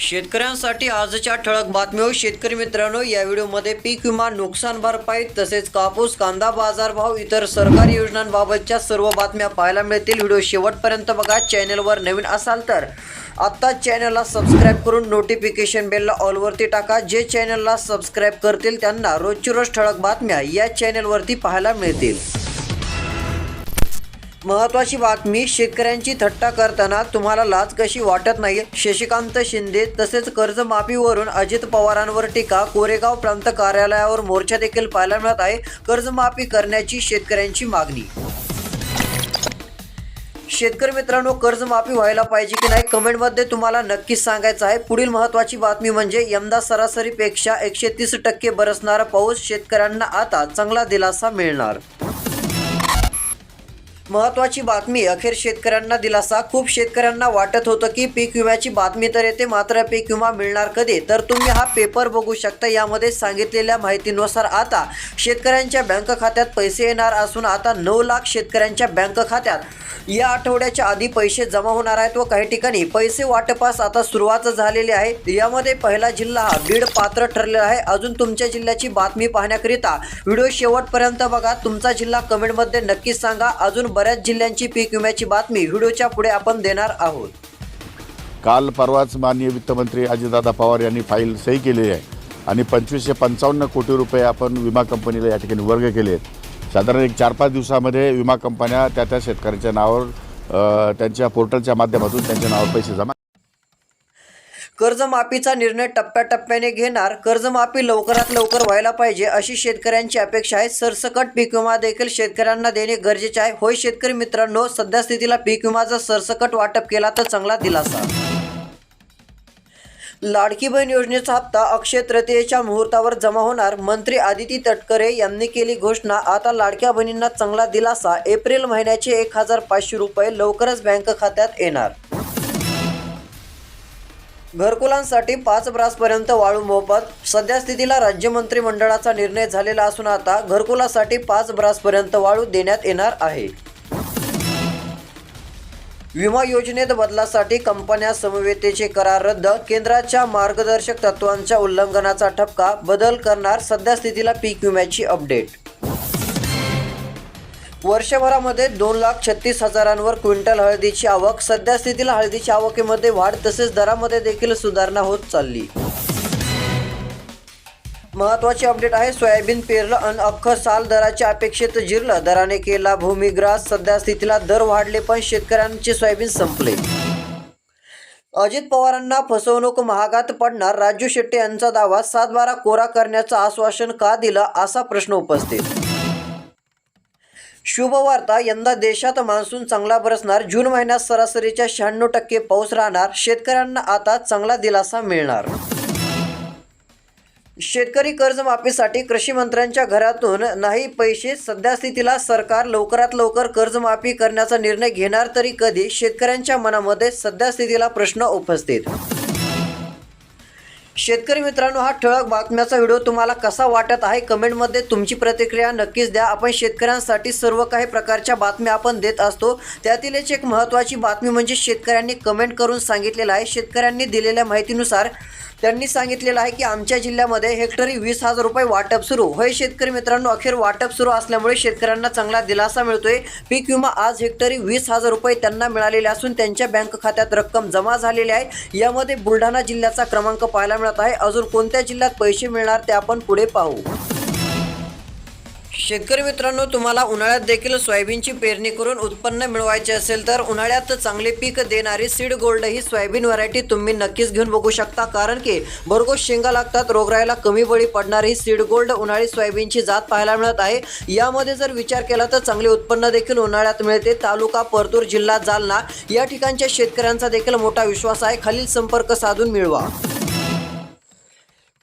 शेतकऱ्यांसाठी आजच्या ठळक बातम्या हो. शेतकरी मित्रांनो या व्हिडिओमध्ये पीक विमा नुकसान भरपाई तसेच कापूस कांदा बाजारभाव इतर सरकारी योजनांबाबतच्या सर्व बातम्या पाहायला मिळतील. व्हिडिओ शेवटपर्यंत बघा. चॅनलवर नवीन असाल तर आत्ता चॅनलला सबस्क्राईब करून नोटिफिकेशन बेलला ऑलवरती टाका. जे चॅनलला सबस्क्राईब करतील त्यांना रोजची रोज ठळक बातम्या या चॅनलवरती पाहायला मिळतील. महत्वाची बातमी शेतकऱ्यांची थट्टा करताना तुम्हाला लाज कशी वाटत नाही? शशिकांत शिंदे तसेच कर्जमाफीवरून अजित पवारांवर टीका कोरेगाव प्रांत कार्यालयावर मोर्चा देखील पाहायला मिळत आहे. कर्जमाफी करण्याची शेतकऱ्यांची मागणी. शेतकरी मित्रांनो कर्जमाफी व्हायला पाहिजे की नाही? कमेंटमध्ये तुम्हाला नक्कीच सांगायचं आहे. पुढील महत्त्वाची बातमी म्हणजे यंदा सरासरीपेक्षा एकशे तीस टक्के बरसणारा पाऊस शेतकऱ्यांना आता चांगला दिलासा मिळणार. महत्वाची बातमी अखेर शेतकऱ्यांना दिलासा. खूप शेतकऱ्यांना वाटत होतं की पीक विम्याची बातमी तर येते मात्र पीक विमा मिळणार कधी? तर तुम्ही हा पेपर बघू शकता यामध्ये सांगितलेल्या माहितीनुसार आता शेतकऱ्यांच्या बँक खात्यात पैसे येणार असून आता नऊ लाख शेतकऱ्यांच्या बँक खात्यात. या आठवड्याच्या आधी पैसे जमा होणार आहेत व काही ठिकाणी पैसे वाटपास आता सुरुवात झालेली आहे. यामध्ये पहिला जिल्हा हा बीड पात्र ठरलेला आहे. अजून तुमच्या जिल्ह्याची बातमी पाहण्याकरिता व्हिडिओ शेवटपर्यंत बघा. तुमचा जिल्हा कमेंटमध्ये नक्कीच सांगा. अजून बऱ्याच जिल्ह्यांची पीक विम्याची बातमी व्हिडिओच्या पुढे आपण देणार आहोत. काल परवाच माननीय वित्तमंत्री अजितदादा पवार यांनी फाईल सही केलेली आहे आणि पंचवीसशे पंचावन्न कोटी रुपये आपण विमा कंपनीला या ठिकाणी वर्ग केले आहेत. साधारण एक चार पाच दिवसामध्ये विमा कंपन्या त्या त्या शेतकऱ्यांच्या नावावर त्यांच्या पोर्टलच्या माध्यमातून त्यांच्या नावावर पैसे जमा कर्जमाफीचा निर्णय टप्प्याटप्प्याने घेणार. कर्जमाफी लवकरात लवकर व्हायला पाहिजे अशी शेतकऱ्यांची अपेक्षा आहे. सरसकट पीक विमा देखील शेतकऱ्यांना देणे गरजेचे आहे. होय शेतकरी मित्रांनो सध्यास्थितीला पीक विमाचा सरसकट वाटप केला तर चांगला दिलासा. लाडकी बहीण योजनेचा हप्ता अक्षय तृतीयेच्या मुहूर्तावर जमा होणार. मंत्री आदिती तटकरे यांनी केली घोषणा. आता लाडक्या बहिणींना चांगला दिलासा. एप्रिल महिन्याचे एक हजार पाचशे रुपये लवकरच बँक खात्यात येणार. घरकुलांसाठी पाच ब्रासपर्यंत वाळू मोफत. सध्या स्थितीला राज्य मंत्रिमंडळाचा निर्णय झालेला असून आता घरकुलासाठी पाच ब्रासपर्यंत वाळू देण्यात येणार आहे. विमा योजनेत बदलासाठी कंपन्या समवेतेचे करार रद्द. केंद्राच्या मार्गदर्शक तत्वांच्या उल्लंघनाचा ठपका बदल करणार सध्या स्थितीला पीक विम्याची अपडेट. वर्षभरामध्ये दोन लाख छत्तीस हजारांवर क्विंटल हळदीची आवक. सध्या स्थितीला हळदीच्या आवकेमध्ये वाढ तसेच दरामध्ये देखील सुधारणा होत चालली. महत्वाची अपडेट आहे सोयाबीन पेरलं अन अख्खं साल दराच्या अपेक्षेत जिरलं. दराने केला भूमिग्रास सध्या स्थितीला दर वाढले पण शेतकऱ्यांचे सोयाबीन संपले. अजित पवारांना फसवणूक महागात पडणार. राजू शेट्टी यांचा दावा सात बारा कोरा करण्याचं आश्वासन का दिलं असा प्रश्न उपस्थित शुभवार्ता यंदा देशात मान्सून चांगला बरसणार. जून महिन्यात सरासरीच्या शहाण्णव टक्के पाऊस राहणार. शेतकऱ्यांना आता चांगला दिलासा मिळणार. शेतकरी कर्जमाफीसाठी कृषी मंत्र्यांच्या घरातून नाही पैसे. सध्या स्थितीला सरकार लवकरात लवकर कर्जमाफी करण्याचा निर्णय घेणार तरी कधी? शेतकऱ्यांच्या मनामध्ये सध्या स्थितीला प्रश्न उपस्थित शेतकरी मित्रांनो हा ठळक बातम्याचा व्हिडिओ तुम्हाला कसा वाटत आहे? कमेंटमध्ये तुमची प्रतिक्रिया नक्कीच द्या. आपण शेतकऱ्यांसाठी सर्व काही प्रकारच्या बातम्या आपण देत असतो. त्यातीलच एक महत्त्वाची बातमी म्हणजे शेतकऱ्यांनी कमेंट करून सांगितलेलं आहे. शेतकऱ्यांनी दिलेल्या माहितीनुसार त्यांनी सांगितलेलं आहे की आमच्या जिल्ह्यामध्ये हेक्टरी वीस हजार रुपये वाटप सुरू. होय शेतकरी मित्रांनो अखेर वाटप सुरू असल्यामुळे शेतकऱ्यांना चांगला दिलासा मिळतोय. पीक विमा आज हेक्टरी वीस हजार रुपये त्यांना मिळालेले असून त्यांच्या बँक खात्यात रक्कम जमा झालेली आहे. यामध्ये बुलढाणा जिल्ह्याचा क्रमांक पाहायला मिळत आहे. अजून कोणत्या जिल्ह्यात पैसे मिळणार ते आपण पुढे पाहू. शेतकरी मित्रांनो तुम्हाला उन्हाळ्यात देखील सोयाबीनची पेरणी करून उत्पन्न मिळवायचे असेल तर उन्हाळ्यात चांगले पीक देणारी सीड गोल्ड ही सोयाबीन व्हरायटी तुम्ही नक्कीच घेऊन बघू शकता. कारण की भरघोस शेंगा लागतात रोगरायला कमी बळी पडणारी ही सीड गोल्ड उन्हाळी सोयाबीनची जात पाहायला मिळत आहे. यामध्ये जर विचार केला तर चांगले उत्पन्न देखील उन्हाळ्यात मिळते. तालुका परतूर जिल्हा जालना या ठिकाणच्या शेतकऱ्यांचा देखील मोठा विश्वास आहे. खालील संपर्क साधून मिळवा.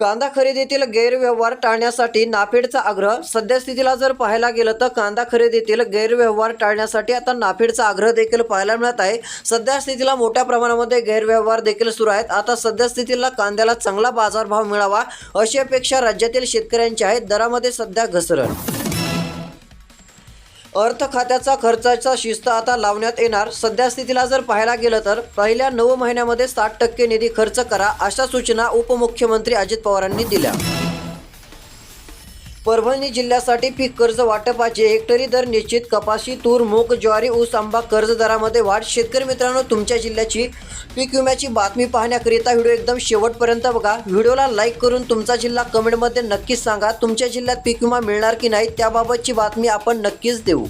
कांदा खरेदीतील गैरव्यवहार टाळण्यासाठी नाफेडचा आग्रह. सध्या स्थितीला जर पाहायला गेलं तर कांदा खरेदीतील गैरव्यवहार टाळण्यासाठी आता नाफेडचा आग्रह देखील पाहायला मिळत आहे. सध्या स्थितीला मोठ्या प्रमाणामध्ये गैरव्यवहार देखील सुरू आहेत. आता सध्या स्थितीला कांद्याला चांगला बाजारभाव मिळावा अशी अपेक्षा राज्यातील शेतकऱ्यांची आहे. दरामध्ये सध्या घसरण. अर्थ खात्याचा खर्चाचा शिस्त आता लावण्यात येणार. सध्या स्थितीला जर पाहायला गेलं तर पहिल्या नऊ महिन्यामध्ये साठ टक्के निधी खर्च करा अशा सूचना उपमुख्यमंत्री अजित पवारांनी दिल्या. परभणी जिल्ह्यासाठी पीक कर्ज वाटपाचे हेक्टरी दर निश्चित कपाशी तूर मूग ज्वारी ऊस आंबा कर्ज दरामध्ये वाढ. शेतकरी मित्रांनो तुमच्या जिल्ह्याची पीक विम्याची बातमी पाहण्याकरिता व्हिडिओ एकदम शेवटपर्यंत बघा. व्हिडिओला लाईक करून तुमचा जिल्हा कमेंटमध्ये नक्कीच सांगा तुमच्या जिल्ह्यात पीक विमा मिळणार की नाही त्याबाबतची बातमी आपण नक्कीच देऊ.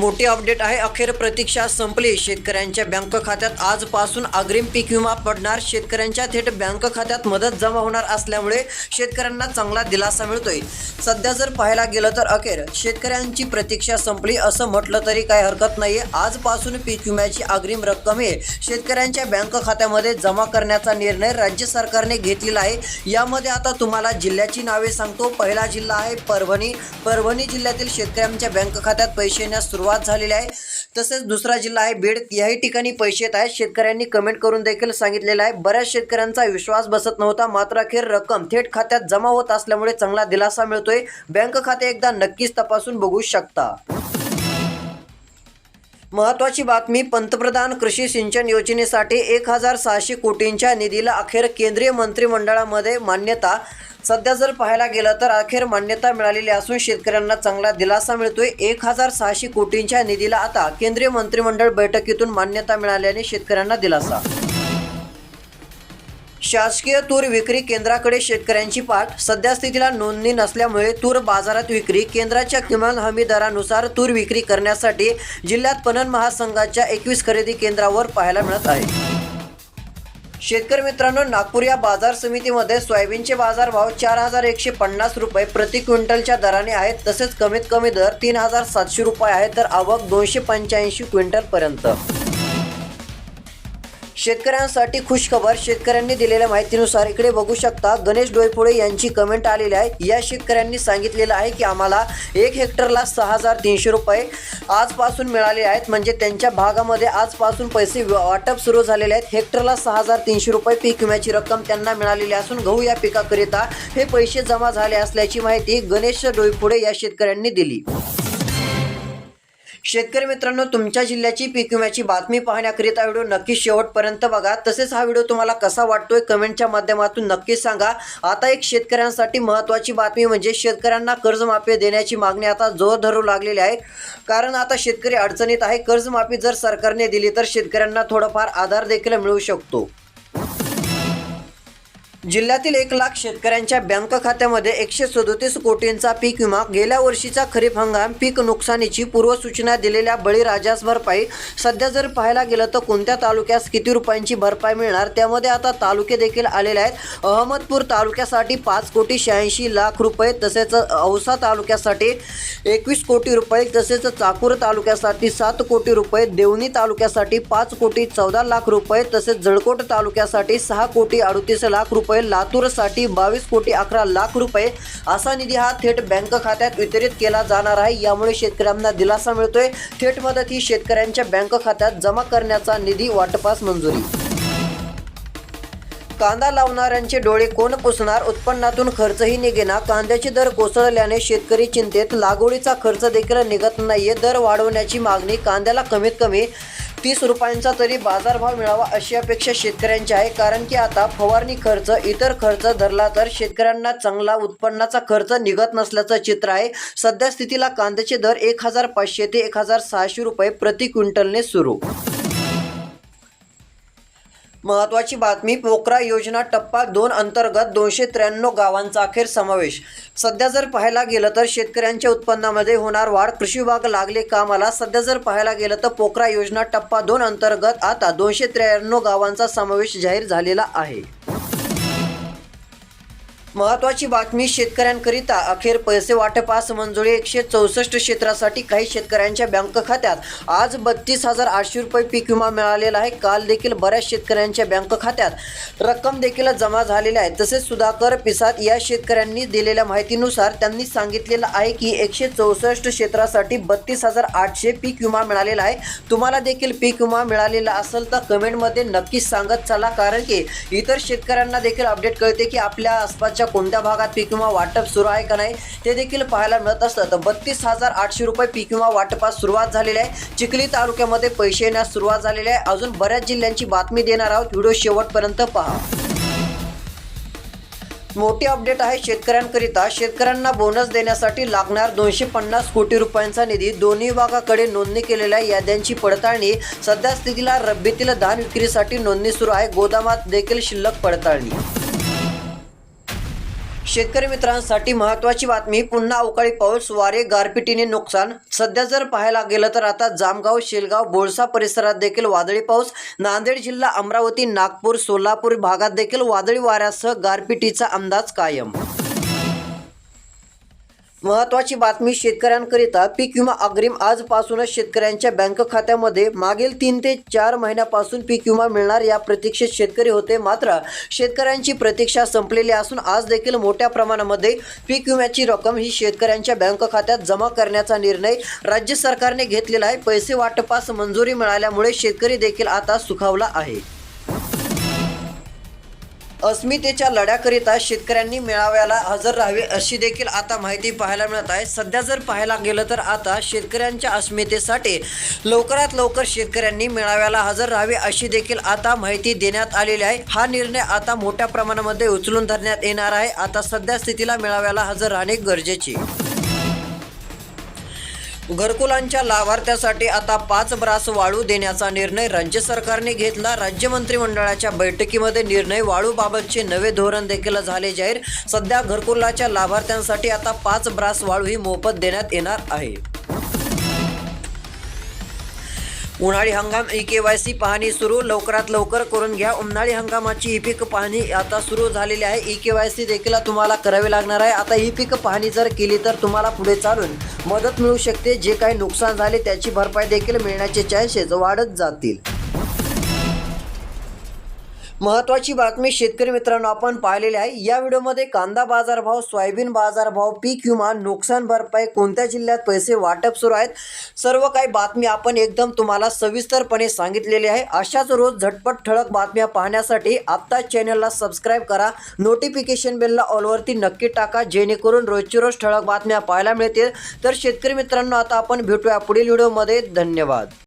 मोठी अपडेट आहे. अखेर प्रतीक्षा संपली. शेतकऱ्यांच्या बँक खात्यात आजपासून अग्रिम पीक विमा पडणार. शेतकऱ्यांच्या थेट बँक खात्यात मदत जमा होणार असल्यामुळे शेतकऱ्यांना चांगला दिलासा मिळतोय. सध्या जर पाहायला गेलं तर अखेर शेतकऱ्यांची प्रतीक्षा संपली असं म्हटलं तरी काही हरकत नाही आजपासून पीक विम्याची अग्रिम रक्कम हे शेतकऱ्यांच्या बँक खात्यामध्ये जमा करण्याचा निर्णय राज्य सरकारने घेतलेला आहे. यामध्ये आता तुम्हाला जिल्ह्याची नावे सांगतो. पहिला जिल्हा आहे परभणी. परभणी जिल्ह्यातील शेतकऱ्यांच्या बँक खात्यात पैसे येण्यास सुरुवात झालेली आहे. तसेच दुसरा जिल्हा आहे बीड. याही ठिकाणी पैसे येत आहेत. शेतकऱ्यांनी कमेंट करून देखील सांगितलेलं आहे. बऱ्याच शेतकऱ्यांचा विश्वास बसत नव्हता. मात्र अखेर रक्कम थेट खात्यात जमा होत असल्यामुळे चांगला दिलासा मिळतोय. बँक खाते एकदा नक्कीच तपासून बघू शकता. महत्वाची बातमी पंतप्रधान कृषी सिंचन योजनेसाठी एक हजार सहाशे कोटींच्या निधीला अखेर केंद्रीय मंत्रिमंडळामध्ये मान्यता. सध्या जर पाहायला गेलं तर अखेर मान्यता मिळालेली असून शेतकऱ्यांना चांगला दिलासा मिळतोय. एक हजार सहाशे कोटींच्या निधीला आता केंद्रीय मंत्रिमंडळ बैठकीतून मान्यता मिळाल्याने शेतकऱ्यांना दिलासा. शासकीय तूर विक्री केंद्राकडे शेतकऱ्यांची पाठ. सध्या स्थितीला नोंदणी नसल्यामुळे तूर बाजारात विक्री. केंद्राच्या किमान हमी दरानुसार तूर विक्री करण्यासाठी जिल्ह्यात पणन महासंघाच्या एकवीस खरेदी केंद्रावर पाहायला मिळत आहे. शेतकरी मित्रांनो नागपूर या बाजार समितीमध्ये सोयाबीनचे बाजारभाव चार हजार एकशे पन्नास रुपये प्रति क्विंटलच्या दराने आहेत. तसेच कमीत कमी दर तीन हजार सातशे रुपये आहे. तर आवक दोनशे पंच्याऐंशी क्विंटलपर्यंत. शेतकऱ्यांसाठी खुशखबर. शेतकऱ्यांनी दिलेल्या माहितीनुसार इकडे बघू शकता गणेश डोईफोडे यांची कमेंट आलेली आहे. या शेतकऱ्यांनी सांगितलेलं आहे की आम्हाला एक हेक्टरला सहा हजार तीनशे रुपये आजपासून मिळाले आहेत. म्हणजे त्यांच्या भागामध्ये आजपासून पैसे वाटप सुरू झालेले आहेत. हेक्टरला सहा हजार तीनशे रुपये पीक विम्याची रक्कम त्यांना मिळालेली असून गहू या पिकाकरिता हे पैसे जमा झाले असल्याची माहिती गणेश डोईफोडे या शेतकऱ्यांनी दिली. शेतकरी मित्रांनो तुमच्या जिल्ह्याची पीक विम्याची बातमी पाहण्याकरिता व्हिडिओ नक्की शेवटपर्यंत बघा. तसेच हा व्हिडिओ तुम्हाला कसा वाटतोय कमेंटच्या माध्यमातून नक्कीच सांगा. आता एक शेतकऱ्यांसाठी महत्त्वाची बातमी म्हणजे शेतकऱ्यांना कर्जमाफी देण्याची मागणी आता जोर धरू लागलेली आहे. कारण आता शेतकरी अडचणीत आहे. कर्जमाफी जर सरकारने दिली तर शेतकऱ्यांना थोडाफार आधार देखील मिळू शकतो. जिल्ह्यातील एक लाख शेतकऱ्यांच्या बँक खात्यामध्ये एकशे सदोतीस कोटींचा पीक विमा गेल्या वर्षीचा खरीप हंगाम पीक नुकसानीची पूर्वसूचना दिलेल्या बळीराजास भरपाई. सध्या जर पाहायला गेलं तर कोणत्या तालुक्यास किती रुपयांची भरपाई मिळणार? त्यामध्ये आता तालुके देखील आलेले आहेत. अहमदपूर तालुक्यासाठी पाच कोटी शहाऐंशी लाख रुपये तसेच औसा तालुक्यासाठी एकवीस कोटी रुपये तसेच चाकूर तालुक्यासाठी सात कोटी रुपये देवणी तालुक्यासाठी पाच कोटी चौदा लाख रुपये तसेच जळकोट तालुक्यासाठी सहा कोटी अडतीस लाख रुपये. लातूरसाठी बावीस कोटी अकरा लाख रुपये असा निधी हा थेट बँक खात्यात वितरित केला जाणार आहे. यामुळे शेतकऱ्यांना दिलासा मिळतोय. थेट मदत ही शेतकऱ्यांच्या बँक खात्यात जमा करण्याचा निधी वाटपास मंजुरी. कांदा लावणाऱ्यांचे डोळे कोण पुसणार? उत्पन्नातून खर्चही निघेना. कांद्याचे दर कोसळल्याने शेतकरी चिंतेत. लागवडीचा खर्च देखील निघत नाहीये. दर वाढवण्याची मागणी कांद्याला कमीत कमी तीस रुपयांचा तरी बाजारभाव मिळावा अशी अपेक्षा शेतकऱ्यांची आहे. कारण की आता फवारणी खर्च इतर खर्च धरला तर शेतकऱ्यांना चांगला उत्पन्नाचा खर्च निघत नसल्याचं चित्र आहे. सध्या स्थितीला कांद्याचे दर एक हजार पाचशे ते एक हजार सहाशे रुपये प्रति क्विंटलने सुरू. महत्वाची बातमी पोकरा योजना टप्पा दोन अंतर्गत दोनशे त्र्याण्णव गावांचा अखेर समावेश. सध्या जर पाहायला गेलं तर शेतकऱ्यांच्या उत्पन्नामध्ये होणार वाढ. कृषी विभाग लागले कामाला. सध्या जर पाहायला गेलं तर पोकरा योजना टप्पा दोन अंतर्गत आता दोनशे त्र्याण्णव गावांचा समावेश जाहीर झालेला आहे. महत्वाची बातमी शेतकऱ्यांकरिता अखेर पैसे वाटपास मंजुरी एकशे चौसष्ट क्षेत्रासाठी काही शेतकऱ्यांच्या बँक खात्यात. आज बत्तीस हजार आठशे रुपये पीक विमा मिळालेला आहे. काल देखील बऱ्याच शेतकऱ्यांच्या बँक खात्यात रक्कम देखील जमा झालेल्या आहे. तसेच सुधाकर पिसात या शेतकऱ्यांनी दिलेल्या माहितीनुसार त्यांनी सांगितलेलं आहे की एकशे चौसष्ट क्षेत्रासाठी बत्तीस हजार आठशे पीक विमा मिळालेला आहे. तुम्हाला देखील पीक विमा मिळालेला असेल तर कमेंटमध्ये नक्कीच सांगत चला. कारण की इतर शेतकऱ्यांना देखील अपडेट कळते की आपल्या आसपासच्या शहराच्या कोणत्या भागात पीक विमा वाटप सुरू आहे का नाही ते देखील पाहायला मिळत असतं. तर बत्तीस हजार आठशे रुपये पीक विमा वाटपास सुरुवात झालेली आहे. चिखली तालुक्यामध्ये पैसे येण्यास सुरुवात झालेली आहे. अजून बऱ्याच जिल्ह्यांची बातमी देणार आहोत. व्हिडिओ शेवटपर्यंत पहा. मोठी अपडेट आहे शेतकऱ्यांकरिता. शेतकऱ्यांना बोनस देण्यासाठी लागणार दोनशे पन्नास कोटी रुपयांचा निधी. दोन्ही विभागाकडे नोंदणी केलेल्या याद्यांची पडताळणी. सध्या स्थितीला रब्बीतील धान विक्रीसाठी नोंदणी सुरू आहे. गोदामात देखील शिल्लक पडताळणी. शेतकरी मित्रांसाठी महत्त्वाची बातमी. पुन्हा अवकाळी पाऊस वारे गारपिटीने नुकसान. सध्या जर पाहायला गेलं तर आता जामगाव शेलगाव बोळसा परिसरात देखील वादळी पाऊस. नांदेड जिल्हा अमरावती नागपूर सोलापूर भागात देखील वादळी वाऱ्यासह गारपिटीचा अंदाज कायम. महत्वाची बातमी शेतकऱ्यांकरिता पीक विमा अग्रिम आजपासूनच शेतकऱ्यांच्या बँक खात्यामध्ये मागील तीन ते चार महिन्यापासून पीक विमा मिळणार या प्रतीक्षेत शेतकरी होते. मात्र शेतकऱ्यांची प्रतीक्षा संपलेली असून आज देखील मोठ्या प्रमाणामध्ये पीक विम्याची रक्कम ही शेतकऱ्यांच्या बँक खात्यात जमा करण्याचा निर्णय राज्य सरकारने घेतलेला आहे. पैसे वाटपास मंजुरी मिळाल्यामुळे शेतकरी देखील आता सुखावला आहे. अस्मितेच्या लढ्याकरिता शेतकऱ्यांनी मेळाव्याला हजर राहावे अशी देखील आता माहिती पाहायला मिळत आहे. सध्या जर पाहायला गेलं तर आता शेतकऱ्यांच्या अस्मितेसाठी लवकरात लवकर शेतकऱ्यांनी मेळाव्याला हजर राहावे अशी देखील आता माहिती देण्यात आलेली आहे. हा निर्णय आता मोठ्या प्रमाणामध्ये उचलून धरण्यात येणार आहे. आता सध्या स्थितीला मेळाव्याला हजर राहणे गरजेचे. घरकुलांच्या लाभार्थ्यासाठी आता पाच ब्रास वाळू देण्याचा निर्णय राज्य सरकारने घेतला. राज्य मंत्रिमंडळाच्या बैठकीमध्ये निर्णय वाळूबाबतचे नवे धोरण देखील झाले जाहीर. सध्या घरकुलाच्या लाभार्थ्यांसाठी आता पाच ब्रास वाळू ही मोफत देण्यात येणार आहे. उन्हाळी हंगाम ई के वाय सी पाहणी सुरू. लवकरात लवकर करून घ्या. उन्हाळी हंगामाची ई पीक पाहणी आता सुरू झालेली आहे. ई के वाय सी देखील तुम्हाला करावी लागणार आहे. आता ही पीक पाहणी जर केली तर तुम्हाला पुढे चालून मदत मिळू शकते. जे काही नुकसान झाले त्याची भरपाई देखील मिळण्याचे चान्सेस वाढत जातील. महत्वाची बातमी शेतकरी मित्रांनो आपण पाहिलेली आहे. या व्हिडिओमध्ये कांदा बाजारभाव सोयाबीन बाजारभाव पीक विमा नुकसान भरपाई कोणत्या जिल्ह्यात पैसे वाटप सुरू आहेत? सर्व काही बातमी आपण एकदम तुम्हाला सविस्तरपणे सांगितलेली आहे. अशाच रोज झटपट ठळक बातम्या पाहण्यासाठी आत्ता चॅनलला सबस्क्राईब करा. नोटिफिकेशन बेलला ऑलवरती नक्की टाका जेणेकरून रोजची रोज ठळक बातम्या पाहायला मिळतील. तर शेतकरी मित्रांनो आता आपण भेटूया पुढील व्हिडिओमध्ये. धन्यवाद.